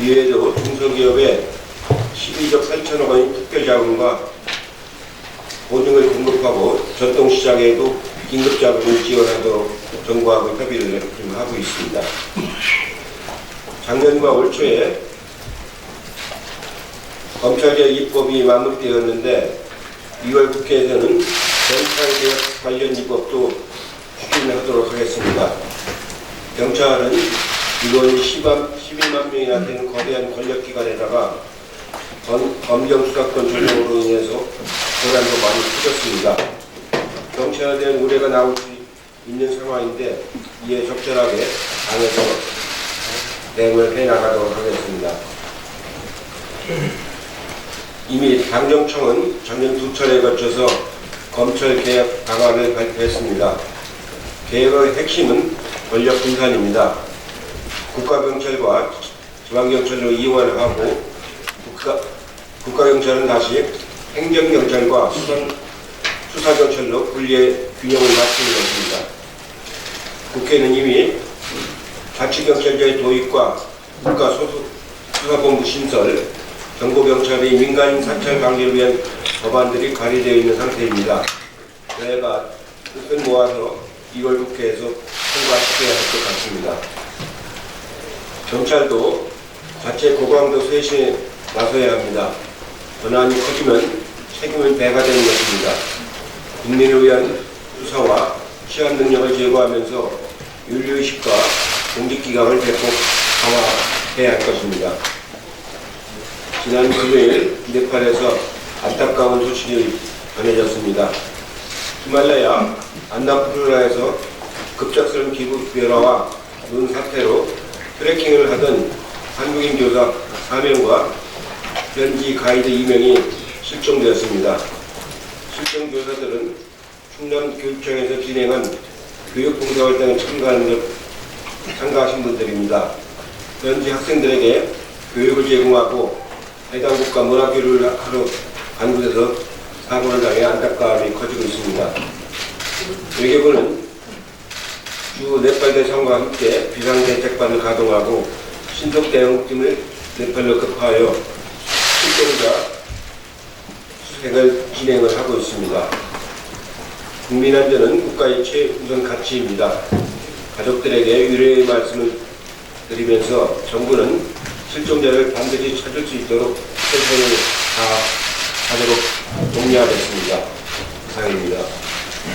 이외에도 중소기업에 12조 8천억 원의 특별 자금과 보증을 공급하고 전통시장에도 긴급 자금을 지원하도록 정부하고 협의를 하고 있습니다. 작년과 올 초에 검찰개혁 입법이 마무리되었는데 2월 국회에서는 경찰개혁 관련 입법도 추진하도록 하겠습니다. 경찰은 이건 10만, 12만 명이나 되는 거대한 권력기관에다가 검, 검경 수사권 조정으로 인해서 고난도 많이 커졌습니다. 경찰에 대한 우려가 나올 수 있는 상황인데 이에 적절하게 당에서 대응을 해나가도록 하겠습니다. 이미 당정청은 작년 두 차례에 거쳐서 검찰 개혁 방안을 발표했습니다. 개혁의 핵심은 권력 분산입니다. 국가경찰과 지방경찰로 이용을 하고 국가, 국가경찰은 다시 행정경찰과 수상, 수사경찰로 분리의 균형을 맞추는 것입니다. 국회는 이미 자치경찰제의 도입과 국가수사본부 신설, 정보경찰의 민간인 사찰 방지를 위한 법안들이 발의되어 있는 상태입니다. 저희가 뜻을 모아서 2월 국회에서 통과시켜야 할 것 같습니다. 경찰도 자체 고강도 쇄신에 나서야 합니다. 권한이 커지면 책임은 배가 되는 것입니다. 국민을 위한 수사와 취한 능력을 제고하면서 윤리의식과 공직기강을 대폭 강화해야 할 것입니다. 지난 금요일 네팔에서 안타까운 소식이 전해졌습니다. 히말라야 안나푸르라에서 급작스러운 기후 변화와 눈 사태로 트레킹을 하던 한국인 교사 4명과 현지 가이드 2명이 실종되었습니다. 실종 교사들은 충남 교육청에서 진행한 교육봉사활동에 참가하는 것, 참가하신 분들입니다. 현지 학생들에게 교육을 제공하고 해당 국가 문화교류를 하러 간 곳에서 사고를 당해 안타까움이 커지고 있습니다. 외교부는 주 네팔 대사관과 함께 비상대책반을 가동하고 신속 대응팀을 네팔로 급파하여 실종자 수색을 진행을 하고 있습니다. 국민 안전은 국가의 최우선 가치입니다. 가족들에게 위로의 말씀을 드리면서 정부는 실종자를 반드시 찾을 수 있도록 최선을 다하도록 독려하겠습니다. 이상입니다.